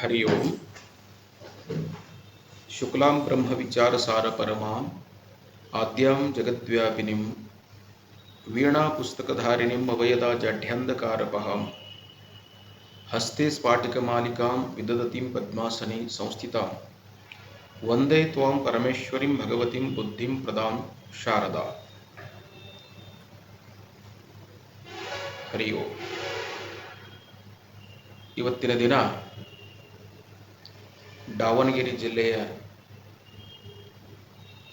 हरि ओम शुक्लां ब्रह्मविचारसारपरमाम् आद्यां जगद्व्यापिनीं वीणापुस्तकधारिणीम् अवयदा जाढ्यान्धकारपहां हस्ते स्फाटिकमालिकां विदधतीं पद्मासने संस्थितां वन्दे त्वां परमेश्वरीं भगवतीं बुद्धिं प्रदां शारदा ಹರಿ ಓಂ ಇವತ್ತಿನ ದಿನ ದಾವಣಗೆರೆ ಜಿಲ್ಲೆಯ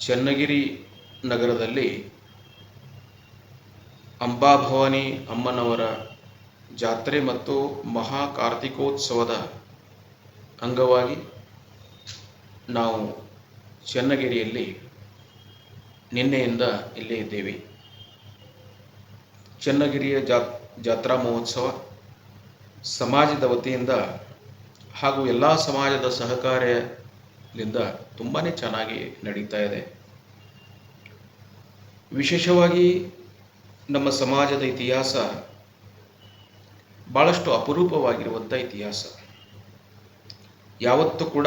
ಚನ್ನಗಿರಿ ನಗರದಲ್ಲಿ ಅಂಬಾಭವಾನಿ ಅಮ್ಮನವರ ಜಾತ್ರೆ ಮತ್ತು ಮಹಾ ಕಾರ್ತಿಕೋತ್ಸವದ ಅಂಗವಾಗಿ ನಾವು ಚನ್ನಗಿರಿಯಲ್ಲಿ ನಿನ್ನೆಯಿಂದ ಇಲ್ಲೇ ಇದ್ದೇವೆ. ಚನ್ನಗಿರಿಯ ಜಾತ್ರಾ ಮಹೋತ್ಸವ ಸಮಾಜದ ವತಿಯಿಂದ ಹಾಗೂ ಎಲ್ಲ ಸಮಾಜದ ಸಹಕಾರದಿಂದ ತುಂಬಾ ಚೆನ್ನಾಗಿ ನಡೀತಾ ಇದೆ. ವಿಶೇಷವಾಗಿ ನಮ್ಮ ಸಮಾಜದ ಇತಿಹಾಸ ಭಾಳಷ್ಟು ಅಪರೂಪವಾಗಿರುವಂಥ ಇತಿಹಾಸ. ಯಾವತ್ತೂ ಕೂಡ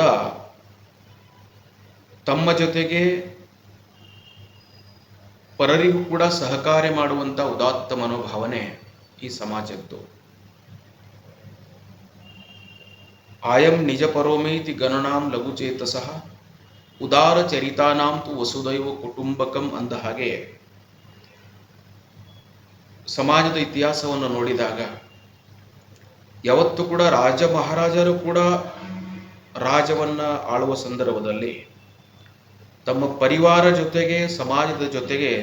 ತಮ್ಮ ಜೊತೆಗೆ ಪರರಿಗೂ ಕೂಡ ಸಹಕಾರ ಮಾಡುವಂಥ ಉದಾತ್ತ ಮನೋಭಾವನೆ ಈ ಸಮಾಜದ್ದು. ಆಯಂ ನಿಜ ಪರೋಮೇತಿ ಗಣನಾಂ ಲಘುಚೇತಸಃ ಉದಾರ ಚರಿತಾನಾಂ ತು ವಸುದೈವ ಕುಟುಂಬಕಂ ಅಂದ ಹಾಗೆ ಸಮಾಜದ ಇತಿಹಾಸವನ್ನು ನೋಡಿದಾಗ ಯಾವತ್ತೂ ಕೂಡ ರಾಜ ಮಹಾರಾಜರು ಕೂಡ ರಾಜವನ್ನ ಆಳುವ ಸಂದರ್ಭದಲ್ಲಿ ತಮ್ಮ ಪರಿವಾರ ಜೊತೆಗೆ, ಸಮಾಜದ ಜೊತೆಗೆ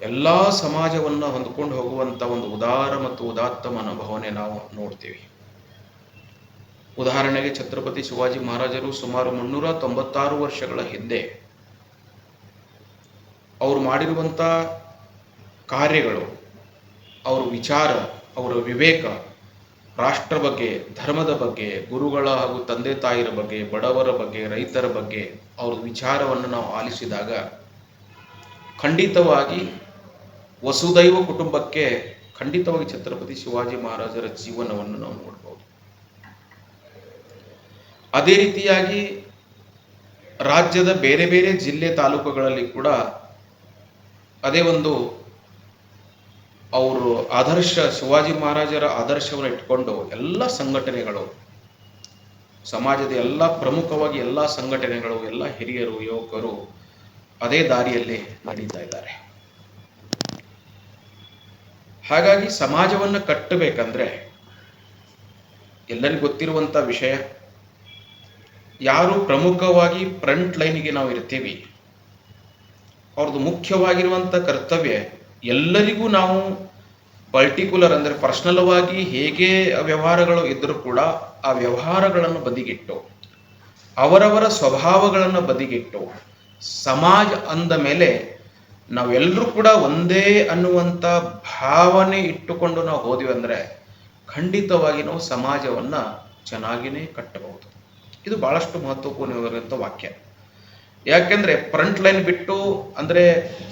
ಎಲ್ಲ ಸಮಾಜವನ್ನು ಹೊಂದ್ಕೊಂಡು ಹೋಗುವಂಥ ಒಂದು ಉದಾರ ಮತ್ತು ಉದಾತ್ತ ಮನೋಭಾವನೆ ನಾವು ನೋಡ್ತೀವಿ. ಉದಾಹರಣೆಗೆ ಛತ್ರಪತಿ ಶಿವಾಜಿ ಮಹಾರಾಜರು ಸುಮಾರು ಮುನ್ನೂರ ತೊಂಬತ್ತಾರು ವರ್ಷಗಳ ಹಿಂದೆ ಅವರು ಮಾಡಿರುವಂಥ ಕಾರ್ಯಗಳು, ಅವರ ವಿಚಾರ, ಅವರ ವಿವೇಕ, ರಾಷ್ಟ್ರ ಬಗ್ಗೆ, ಧರ್ಮದ ಬಗ್ಗೆ, ಗುರುಗಳ ಹಾಗೂ ತಂದೆ ತಾಯಿರ ಬಗ್ಗೆ, ಬಡವರ ಬಗ್ಗೆ, ರೈತರ ಬಗ್ಗೆ ಅವ್ರ ವಿಚಾರವನ್ನು ನಾವು ಆಲಿಸಿದಾಗ ಖಂಡಿತವಾಗಿ ವಸುದೈವ ಕುಟುಂಬಕ್ಕೆ ಖಂಡಿತವಾಗಿ ಛತ್ರಪತಿ ಶಿವಾಜಿ ಮಹಾರಾಜರ ಜೀವನವನ್ನು ನಾವು ನೋಡ್ಬೋದು. ಅದೇ ರೀತಿಯಾಗಿ ರಾಜ್ಯದ ಬೇರೆ ಬೇರೆ ಜಿಲ್ಲೆ ತಾಲೂಕುಗಳಲ್ಲಿ ಕೂಡ ಅದೇ ಒಂದು ಅವರು ಆದರ್ಶ ಶಿವಾಜಿ ಮಹಾರಾಜರ ಆದರ್ಶವನ್ನು ಇಟ್ಕೊಂಡು ಎಲ್ಲ ಸಂಘಟನೆಗಳು, ಸಮಾಜದ ಎಲ್ಲ ಪ್ರಮುಖವಾಗಿ ಎಲ್ಲ ಸಂಘಟನೆಗಳು, ಎಲ್ಲ ಹಿರಿಯರು, ಯುವಕರು ಅದೇ ದಾರಿಯಲ್ಲಿ ನಡೀತಾ ಇದ್ದಾರೆ. ಹಾಗಾಗಿ ಸಮಾಜವನ್ನು ಕಟ್ಟಬೇಕಂದ್ರೆ ಎಲ್ಲರಿಗೂ ಗೊತ್ತಿರುವಂಥ ವಿಷಯ ಯಾರು ಪ್ರಮುಖವಾಗಿ ಫ್ರಂಟ್ ಲೈನ್ಗೆ ನಾವು ಇರ್ತೀವಿ ಅವ್ರದ್ದು ಮುಖ್ಯವಾಗಿರುವಂಥ ಕರ್ತವ್ಯ ಎಲ್ಲರಿಗೂ ನಾವು ಪರ್ಟಿಕ್ಯುಲರ್ ಅಂದರೆ ಪರ್ಸ್ನಲವಾಗಿ ಹೇಗೆ ವ್ಯವಹಾರಗಳು ಇದ್ದರೂ ಕೂಡ ಆ ವ್ಯವಹಾರಗಳನ್ನು ಬದಿಗಿಟ್ಟು, ಅವರವರ ಸ್ವಭಾವಗಳನ್ನು ಬದಿಗಿಟ್ಟು, ಸಮಾಜ ಅಂದ ಮೇಲೆ ನಾವೆಲ್ಲರೂ ಕೂಡ ಒಂದೇ ಅನ್ನುವಂಥ ಭಾವನೆ ಇಟ್ಟುಕೊಂಡು ನಾವು ಹೋದ್ವಿ ಖಂಡಿತವಾಗಿ ನಾವು ಸಮಾಜವನ್ನು ಚೆನ್ನಾಗಿಯೇ ಕಟ್ಟಬಹುದು. ಇದು ಬಹಳಷ್ಟು ಮಹತ್ವಪೂರ್ಣವಾಗಿರುವಂಥ ವಾಕ್ಯ. ಯಾಕೆಂದ್ರೆ ಫ್ರಂಟ್ ಲೈನ್ ಬಿಟ್ಟು ಅಂದ್ರೆ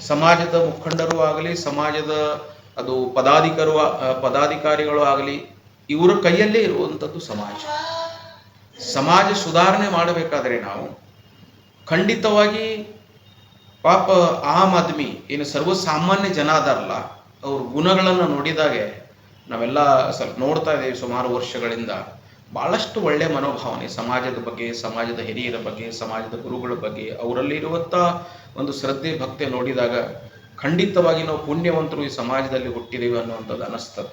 ಸಮಾಜದ ಮುಖಂಡರು ಆಗಲಿ, ಸಮಾಜದ ಅದು ಪದಾಧಿಕರು ಪದಾಧಿಕಾರಿಗಳು ಆಗಲಿ, ಇವರ ಕೈಯಲ್ಲೇ ಇರುವಂಥದ್ದು ಸಮಾಜ. ಸಮಾಜ ಸುಧಾರಣೆ ಮಾಡಬೇಕಾದ್ರೆ ನಾವು ಖಂಡಿತವಾಗಿ ಪಾಪ ಆಮ್ ಆದ್ಮಿ, ಏನು ಸರ್ವಸಾಮಾನ್ಯ ಜನ ಅದಾರಲ್ಲ, ಅವ್ರ ಗುಣಗಳನ್ನು ನೋಡಿದಾಗೆ ನಾವೆಲ್ಲ ಸ್ವಲ್ಪ ನೋಡ್ತಾ ಇದ್ದೀವಿ ಸುಮಾರು ವರ್ಷಗಳಿಂದ. ಬಹಳಷ್ಟು ಒಳ್ಳೆ ಮನೋಭಾವನೆ ಸಮಾಜದ ಬಗ್ಗೆ, ಸಮಾಜದ ಹಿರಿಯರ ಬಗ್ಗೆ, ಸಮಾಜದ ಗುರುಗಳ ಬಗ್ಗೆ ಅವರಲ್ಲಿ ಇರುವಂಥ ಒಂದು ಶ್ರದ್ಧೆ, ಭಕ್ತಿ ನೋಡಿದಾಗ ಖಂಡಿತವಾಗಿ ನಾವು ಪುಣ್ಯವಂತರು ಈ ಸಮಾಜದಲ್ಲಿ ಹುಟ್ಟಿದ್ದೇವೆ ಅನ್ನುವಂಥದ್ದು ಅನಿಸ್ತದೆ.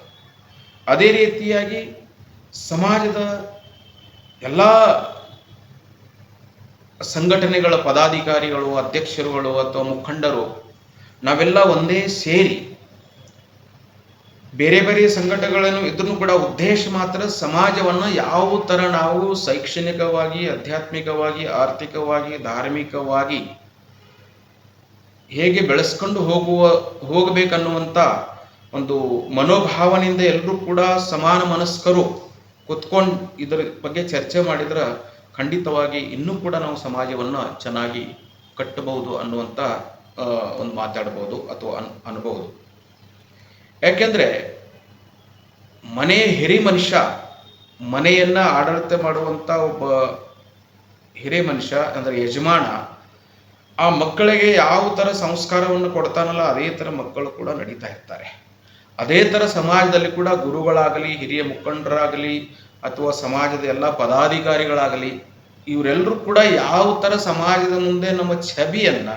ಅದೇ ರೀತಿಯಾಗಿ ಸಮಾಜದ ಎಲ್ಲ ಸಂಘಟನೆಗಳ ಪದಾಧಿಕಾರಿಗಳು, ಅಧ್ಯಕ್ಷರುಗಳು ಅಥವಾ ಮುಖಂಡರು ನಾವೆಲ್ಲ ಒಂದೇ ಸೇರಿ ಬೇರೆ ಬೇರೆ ಸಂಘಟನೆಗಳನ್ನು ಇದ್ರೂ ಕೂಡ ಉದ್ದೇಶ ಮಾತ್ರ ಸಮಾಜವನ್ನು ಯಾವ ಥರ ನಾವು ಶೈಕ್ಷಣಿಕವಾಗಿ, ಆಧ್ಯಾತ್ಮಿಕವಾಗಿ, ಆರ್ಥಿಕವಾಗಿ, ಧಾರ್ಮಿಕವಾಗಿ ಹೇಗೆ ಬೆಳೆಸ್ಕೊಂಡು ಹೋಗುವ ಹೋಗಬೇಕನ್ನುವಂಥ ಒಂದು ಮನೋಭಾವನೆಯಿಂದ ಎಲ್ಲರೂ ಕೂಡ ಸಮಾನ ಮನಸ್ಕರು ಕುತ್ಕೊಂಡು ಇದರ ಬಗ್ಗೆ ಚರ್ಚೆ ಮಾಡಿದ್ರೆ ಖಂಡಿತವಾಗಿ ಇನ್ನೂ ಕೂಡ ನಾವು ಸಮಾಜವನ್ನು ಚೆನ್ನಾಗಿ ಕಟ್ಟಬಹುದು ಅನ್ನುವಂಥ ಒಂದು ಮಾತಾಡ್ಬೋದು ಅಥವಾ ಅನ್, ಅನ್ಬೋದು. ಯಾಕೆಂದ್ರೆ ಮನೆ ಹಿರಿ ಮನುಷ್ಯ, ಮನೆಯನ್ನ ಆಡಳಿತ ಮಾಡುವಂತ ಒಬ್ಬ ಹಿರಿ ಮನುಷ್ಯ, ಅಂದ್ರೆ ಯಜಮಾನ, ಆ ಮಕ್ಕಳಿಗೆ ಯಾವ ತರ ಸಂಸ್ಕಾರವನ್ನು ಕೊಡ್ತಾನಲ್ಲ, ಅದೇ ತರ ಮಕ್ಕಳು ಕೂಡ ನಡೀತಾ ಇರ್ತಾರೆ. ಅದೇ ತರ ಸಮಾಜದಲ್ಲಿ ಕೂಡ ಗುರುಗಳಾಗಲಿ, ಹಿರಿಯ ಮುಖಂಡರಾಗಲಿ, ಅಥವಾ ಸಮಾಜದ ಎಲ್ಲ ಪದಾಧಿಕಾರಿಗಳಾಗಲಿ ಇವರೆಲ್ಲರೂ ಕೂಡ ಯಾವ ತರ ಸಮಾಜದ ಮುಂದೆ ನಮ್ಮ ಛವಿಯನ್ನ,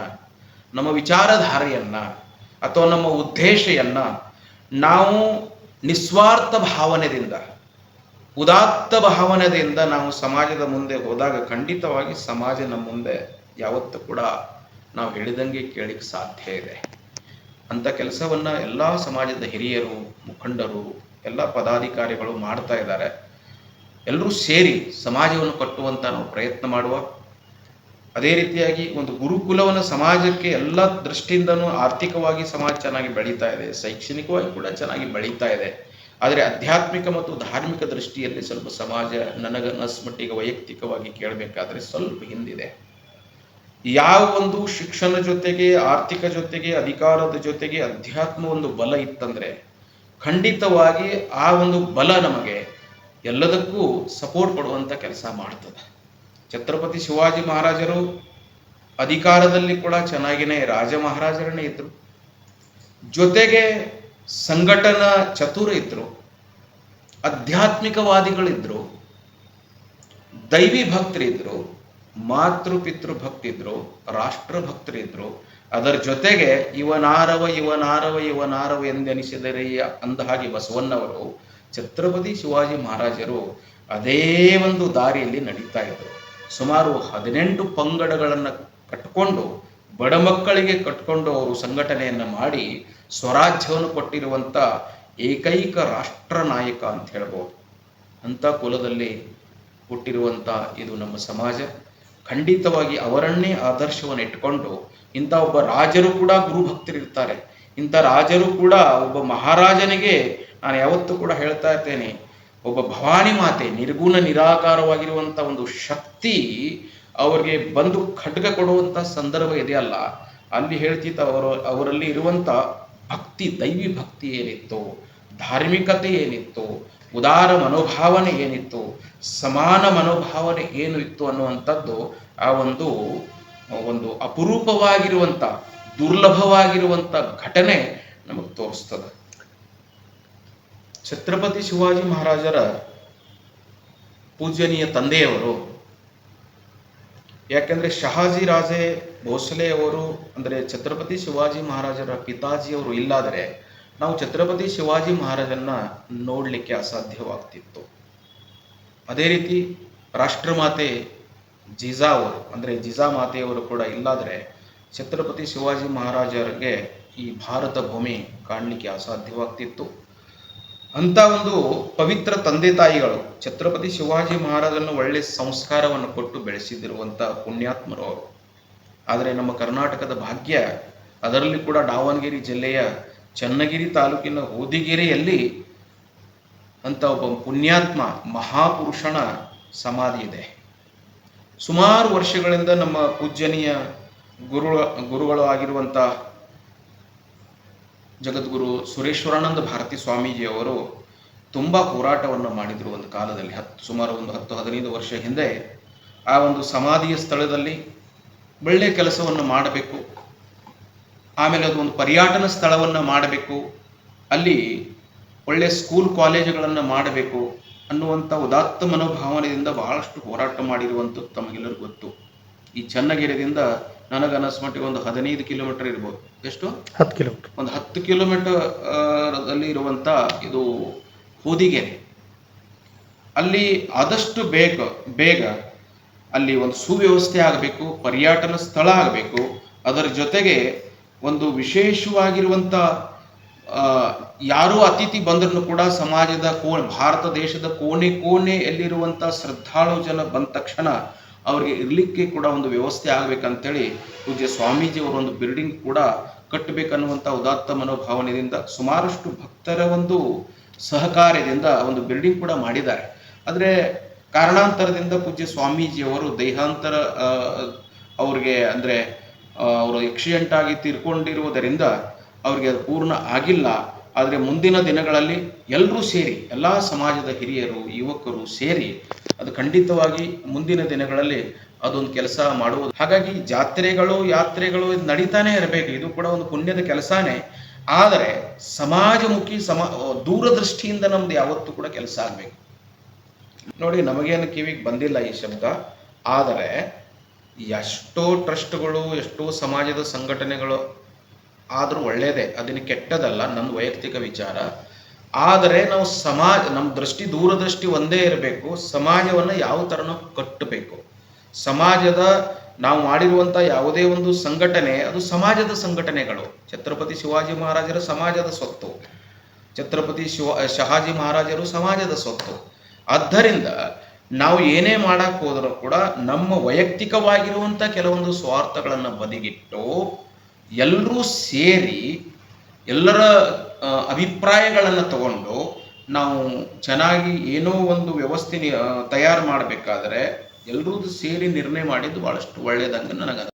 ನಮ್ಮ ವಿಚಾರಧಾರೆಯನ್ನ, ಅಥವಾ ನಮ್ಮ ಉದ್ದೇಶಯನ್ನ ನಾವು ನಿಸ್ವಾರ್ಥ ಭಾವನೆಯಿಂದ ಉದಾತ್ತ ಭಾವನೆಯಿಂದ ನಾವು ಸಮಾಜದ ಮುಂದೆ ಹೋದಾಗ ಖಂಡಿತವಾಗಿ ಸಮಾಜ ಮುಂದೆ ಯಾವತ್ತೂ ಕೂಡ ನಾವು ಹೇಳಿದಂಗೆ ಕೇಳಿಕ್ ಸಾಧ್ಯ ಇದೆ. ಅಂತ ಕೆಲಸವನ್ನ ಎಲ್ಲ ಸಮಾಜದ ಹಿರಿಯರು, ಮುಖಂಡರು, ಎಲ್ಲ ಪದಾಧಿಕಾರಿಗಳು ಮಾಡ್ತಾ ಇದ್ದಾರೆ. ಎಲ್ಲರೂ ಸೇರಿ ಸಮಾಜವನ್ನು ಕಟ್ಟುವಂತ ನಾವು ಪ್ರಯತ್ನ ಮಾಡುವ ಅದೇ ರೀತಿಯಾಗಿ ಒಂದು ಗುರುಕುಲವನ್ನು ಸಮಾಜಕ್ಕೆ ಎಲ್ಲ ದೃಷ್ಟಿಯಿಂದನೂ ಆರ್ಥಿಕವಾಗಿ ಸಮಾಜ ಚೆನ್ನಾಗಿ ಬೆಳೀತಾ ಇದೆ, ಶೈಕ್ಷಣಿಕವಾಗಿ ಕೂಡ ಚೆನ್ನಾಗಿ ಬೆಳೀತಾ ಇದೆ. ಆದರೆ ಆಧ್ಯಾತ್ಮಿಕ ಮತ್ತು ಧಾರ್ಮಿಕ ದೃಷ್ಟಿಯಲ್ಲಿ ಸ್ವಲ್ಪ ಸಮಾಜ ನನಗ ಮಟ್ಟಿಗೆ ವೈಯಕ್ತಿಕವಾಗಿ ಕೇಳಬೇಕಾದ್ರೆ ಸ್ವಲ್ಪ ಹಿಂದಿದೆ. ಯಾವ ಒಂದು ಶಿಕ್ಷಣ ಜೊತೆಗೆ, ಆರ್ಥಿಕ ಜೊತೆಗೆ, ಅಧಿಕಾರದ ಜೊತೆಗೆ ಅಧ್ಯಾತ್ಮ ಒಂದು ಬಲ ಇತ್ತಂದ್ರೆ ಖಂಡಿತವಾಗಿ ಆ ಒಂದು ಬಲ ನಮಗೆ ಎಲ್ಲದಕ್ಕೂ ಸಪೋರ್ಟ್ ಕೊಡುವಂತ ಕೆಲಸ ಮಾಡ್ತದೆ. ಛತ್ರಪತಿ ಶಿವಾಜಿ ಮಹಾರಾಜರು ಅಧಿಕಾರದಲ್ಲಿ ಕೂಡ ಚೆನ್ನಾಗಿನೇ ರಾಜ ಮಹಾರಾಜರನ್ನೇ ಇದ್ರು. ಜೊತೆಗೆ ಸಂಘಟನಾ ಚತುರ ಇದ್ರು. ಆಧ್ಯಾತ್ಮಿಕವಾದಿಗಳಿದ್ರು. ದೈವಿ ಭಕ್ತರಿದ್ರು. ಮಾತೃ ಪಿತೃ ಭಕ್ತಿದ್ರು. ರಾಷ್ಟ್ರ ಭಕ್ತರಿದ್ರು. ಅದರ ಜೊತೆಗೆ ಇವನಾರವ ಇವನಾರವ ಇವನಾರವ ಎಂದೆನಿಸಿದರೆ ಅಂದ ಹಾಗೆ ಬಸವಣ್ಣವರು ಛತ್ರಪತಿ ಶಿವಾಜಿ ಮಹಾರಾಜರು ಅದೇ ಒಂದು ದಾರಿಯಲ್ಲಿ ನಡೀತಾ ಇದ್ರು. ಸುಮಾರು ಹದಿನೆಂಟು ಪಂಗಡಗಳನ್ನು ಕಟ್ಕೊಂಡು ಬಡ ಮಕ್ಕಳಿಗೆ ಕಟ್ಕೊಂಡು ಅವರು ಸಂಘಟನೆಯನ್ನು ಮಾಡಿ ಸ್ವರಾಜ್ಯವನ್ನು ಕೊಟ್ಟಿರುವಂತ ಏಕೈಕ ರಾಷ್ಟ್ರ ನಾಯಕ ಅಂತ ಹೇಳ್ಬೋದು. ಅಂತ ಕುಲದಲ್ಲಿ ಹುಟ್ಟಿರುವಂಥ ಇದು ನಮ್ಮ ಸಮಾಜ. ಖಂಡಿತವಾಗಿ ಅವರನ್ನೇ ಆದರ್ಶವನ್ನು ಇಟ್ಕೊಂಡು ಇಂಥ ಒಬ್ಬ ರಾಜರು ಕೂಡ ಗುರುಭಕ್ತರಿರ್ತಾರೆ. ಇಂಥ ರಾಜರು ಕೂಡ ಒಬ್ಬ ಮಹಾರಾಜನಿಗೆ ನಾನು ಯಾವತ್ತೂ ಕೂಡ ಹೇಳ್ತಾ ಇರ್ತೇನೆ ಒಬ್ಬ ಭವಾನಿ ಮಾತೆ, ನಿರ್ಗುಣ ನಿರಾಕಾರವಾಗಿರುವಂತ ಒಂದು ಶಕ್ತಿ ಅವರಿಗೆ ಬಂದು ಖಡ್ಗ ಕೊಡುವಂತ ಸಂದರ್ಭ ಇದೆಯಲ್ಲ ಅಲ್ಲಿ. ಹೇಳ್ತಿತ್ತು ಅವರು, ಅವರಲ್ಲಿ ಇರುವಂತ ಭಕ್ತಿ, ದೈವಿ ಭಕ್ತಿ ಏನಿತ್ತು? ಧಾರ್ಮಿಕತೆ ಏನಿತ್ತು? ಉದಾರ ಮನೋಭಾವನೆ ಏನಿತ್ತು? ಸಮಾನ ಮನೋಭಾವನೆ ಏನು ಇತ್ತು ಅನ್ನುವಂಥದ್ದು ಆ ಒಂದು ಒಂದು ಅಪರೂಪವಾಗಿರುವಂತ, ದುರ್ಲಭವಾಗಿರುವಂತ ಘಟನೆ ನಮಗೆ ತೋರಿಸ್ತದೆ. ಛತ್ರಪತಿ ಶಿವಾಜಿ ಮಹಾರಾಜರ ಪೂಜನೀಯ ತಂದೆಯವರು. ಯಾಕೆಂದ್ರೆ ಶಹಾಜಿ ರಾಜೆ ಭೋಸಲೆ ಅವರು, ಅಂದ್ರೆ ಛತ್ರಪತಿ ಶಿವಾಜಿ ಮಹಾರಾಜರ ಪಿತಾಜಿಯವರು ಇಲ್ಲಾದರೆ ನಾವು ಛತ್ರಪತಿ ಶಿವಾಜಿ ಮಹಾರಾಜನ್ನ ನೋಡಲಿಕ್ಕೆ ಅಸಾಧ್ಯವಾಗ್ತಿತ್ತು. ಅದೇ ರೀತಿ ರಾಷ್ಟ್ರಮಾತೆ ಜಿಜಾ ಅವರು, ಅಂದ್ರೆ ಜಿಜಾ ಮಾತೆಯವರು ಕೂಡ ಇಲ್ಲಾದರೆ ಛತ್ರಪತಿ ಶಿವಾಜಿ ಮಹಾರಾಜರಿಗೆ ಈ ಭಾರತ ಭೂಮಿ ಕಾಣಲಿಕ್ಕೆ ಅಸಾಧ್ಯವಾಗ್ತಿತ್ತು. ಅಂತ ಒಂದು ಪವಿತ್ರ ತಂದೆ ತಾಯಿಗಳು ಛತ್ರಪತಿ ಶಿವಾಜಿ ಮಹಾರಾಜನ ಒಳ್ಳೆ ಸಂಸ್ಕಾರವನ್ನು ಕೊಟ್ಟು ಬೆಳೆಸಿದಿರುವಂತ ಪುಣ್ಯಾತ್ಮರು ಅವರು. ಆದರೆ ನಮ್ಮ ಕರ್ನಾಟಕದ ಭಾಗ್ಯ, ಅದರಲ್ಲಿ ಕೂಡ ದಾವಣಗೆರೆ ಜಿಲ್ಲೆಯ ಚನ್ನಗಿರಿ ತಾಲೂಕಿನ ಹೋದಿಗೆರೆಯಲ್ಲಿ ಅಂತ ಒಬ್ಬ ಪುಣ್ಯಾತ್ಮ, ಮಹಾಪುರುಷನ ಸಮಾಧಿ ಇದೆ. ಸುಮಾರು ವರ್ಷಗಳಿಂದ ನಮ್ಮ ಪೂಜ್ಯನೀಯ ಗುರು ಗುರುಗಳು ಆಗಿರುವಂತ ಜಗದ್ಗುರು ಸುರೇಶ್ವರಾನಂದ ಭಾರತಿ ಸ್ವಾಮೀಜಿಯವರು ತುಂಬ ಹೋರಾಟವನ್ನು ಮಾಡಿದರು ಒಂದು ಕಾಲದಲ್ಲಿ. ಹತ್ತು, ಸುಮಾರು ಒಂದು ಹತ್ತು, ಹದಿನೈದು ವರ್ಷ ಹಿಂದೆ ಆ ಒಂದು ಸಮಾಧಿಯ ಸ್ಥಳದಲ್ಲಿ ಒಳ್ಳೆಯ ಕೆಲಸವನ್ನು ಮಾಡಬೇಕು. ಆಮೇಲೆ ಅದು ಒಂದು ಪರ್ಯಟನ ಸ್ಥಳವನ್ನು ಮಾಡಬೇಕು. ಅಲ್ಲಿ ಒಳ್ಳೆಯ ಸ್ಕೂಲ್ ಕಾಲೇಜುಗಳನ್ನು ಮಾಡಬೇಕು ಅನ್ನುವಂಥ ಉದಾತ್ತ ಮನೋಭಾವನೆಯಿಂದ ಬಹಳಷ್ಟು ಹೋರಾಟ ಮಾಡಿರುವಂಥದ್ದು ತಮಗೆಲ್ಲರಿಗೂ ಗೊತ್ತು. ಈ ಚನ್ನಗಿರಿದಿಂದ ನನಗನ್ನಿಸ್ ಮಟ್ಟಿಗೆ ಒಂದು ಹದಿನೈದು ಕಿಲೋಮೀಟರ್ ಇರ್ಬೋದು. ಎಷ್ಟು? ಹತ್ತು ಕಿಲೋಮೀಟರ್. ಒಂದು ಹತ್ತು ಕಿಲೋಮೀಟರ್ ಅಲ್ಲಿ ಇರುವಂತ ಇದು ಹೊದಿಗೆ. ಅಲ್ಲಿ ಆದಷ್ಟು ಬೇಗ ಬೇಗ ಅಲ್ಲಿ ಒಂದು ಸುವ್ಯವಸ್ಥೆ ಆಗಬೇಕು ಪರ್ಯಟನ ಸ್ಥಳ ಆಗಬೇಕು. ಅದರ ಜೊತೆಗೆ ಒಂದು ವಿಶೇಷವಾಗಿರುವಂತ ಯಾರು ಯಾರೋ ಅತಿಥಿ ಬಂದರೂ ಕೂಡ ಸಮಾಜದ ಕೋಣೆ ಭಾರತ ದೇಶದ ಕೋಣೆ ಕೋಣೆಯಲ್ಲಿರುವಂತ ಶ್ರದ್ಧಾಳು ಜನ ಬಂದ ತಕ್ಷಣ ಅವ್ರಿಗೆ ಇರಲಿಕ್ಕೆ ಕೂಡ ಒಂದು ವ್ಯವಸ್ಥೆ ಆಗ್ಬೇಕಂತೇಳಿ ಪೂಜ್ಯ ಸ್ವಾಮೀಜಿ ಅವರ ಒಂದು ಬಿಲ್ಡಿಂಗ್ ಕೂಡ ಕಟ್ಟಬೇಕನ್ನುವಂತ ಉದಾತ್ತ ಮನೋಭಾವನೆಯಿಂದ ಸುಮಾರಷ್ಟು ಭಕ್ತರ ಒಂದು ಸಹಕಾರ್ಯದಿಂದ ಒಂದು ಬಿಲ್ಡಿಂಗ್ ಕೂಡ ಮಾಡಿದ್ದಾರೆ. ಆದರೆ ಕಾರಣಾಂತರದಿಂದ ಪೂಜ್ಯ ಸ್ವಾಮೀಜಿಯವರು ದೇಹಾಂತರ ಅವ್ರಿಗೆ ಅಂದ್ರೆ ಅವರು ಆಕ್ಸಿಡೆಂಟ್ ಆಗಿ ತೀರ್ಕೊಂಡಿರುವುದರಿಂದ ಅವ್ರಿಗೆ ಅದು ಪೂರ್ಣ ಆಗಿಲ್ಲ. ಆದರೆ ಮುಂದಿನ ದಿನಗಳಲ್ಲಿ ಎಲ್ಲರೂ ಸೇರಿ, ಎಲ್ಲ ಸಮಾಜದ ಹಿರಿಯರು, ಯುವಕರು ಸೇರಿ ಅದು ಖಂಡಿತವಾಗಿ ಮುಂದಿನ ದಿನಗಳಲ್ಲಿ ಅದೊಂದು ಕೆಲಸ ಮಾಡುವುದು. ಹಾಗಾಗಿ ಜಾತ್ರೆಗಳು, ಯಾತ್ರೆಗಳು ನಡೀತಾನೆ ಇರಬೇಕು. ಇದು ಕೂಡ ಒಂದು ಪುಣ್ಯದ ಕೆಲಸನೇ. ಆದರೆ ಸಮಾಜಮುಖಿ, ಸಮ, ದೂರದೃಷ್ಟಿಯಿಂದ ನಮ್ದು ಯಾವತ್ತೂ ಕೂಡ ಕೆಲಸ ಆಗಬೇಕು. ನೋಡಿ, ನಮಗೇನು ಕಿವಿಗೆ ಬಂದಿಲ್ಲ ಈ ಶಬ್ದ. ಆದರೆ ಎಷ್ಟೋ ಟ್ರಸ್ಟ್ಗಳು, ಎಷ್ಟೋ ಸಮಾಜದ ಸಂಘಟನೆಗಳು ಆದರೂ ಒಳ್ಳೆಯದೇ ಅದನ್ನು ಕೆಟ್ಟದಲ್ಲ ನನ್ನ ವೈಯಕ್ತಿಕ ವಿಚಾರ. ಆದರೆ ನಾವು ಸಮಾಜ ನಮ್ಮ ದೃಷ್ಟಿ ದೂರದೃಷ್ಟಿ ಒಂದೇ ಇರಬೇಕು, ಸಮಾಜವನ್ನು ಯಾವ ಥರ ಕಟ್ಟಬೇಕು. ಸಮಾಜದ, ನಾವು ಮಾಡಿರುವಂಥ ಯಾವುದೇ ಒಂದು ಸಂಘಟನೆ, ಅದು ಸಮಾಜದ ಸಂಘಟನೆಗಳು. ಛತ್ರಪತಿ ಶಿವಾಜಿ ಮಹಾರಾಜರ ಸಮಾಜದ ಸ್ವತ್ತು. ಛತ್ರಪತಿ ಶಿವ, ಶಹಾಜಿ ಮಹಾರಾಜರು ಸಮಾಜದ ಸ್ವತ್ತು. ಆದ್ದರಿಂದ ನಾವು ಏನೇ ಮಾಡಕ್ಕೆ ಹೋದರೂ ಕೂಡ ನಮ್ಮ ವೈಯಕ್ತಿಕವಾಗಿರುವಂಥ ಕೆಲವೊಂದು ಸ್ವಾರ್ಥಗಳನ್ನು ಬದಿಗಿಟ್ಟು ಎಲ್ಲರೂ ಸೇರಿ ಎಲ್ಲರ ಅಭಿಪ್ರಾಯಗಳನ್ನು ತಗೊಂಡು ನಾವು ಚೆನ್ನಾಗಿ ಏನೋ ಒಂದು ವ್ಯವಸ್ಥೆ ತಯಾರು ಮಾಡಬೇಕಾದ್ರೆ ಎಲ್ಲರೂ ಸೇರಿ ನಿರ್ಣಯ ಮಾಡಿದ್ದು ಭಾಳಷ್ಟು ಒಳ್ಳೆಯದಂಗೆ ನನಗೆ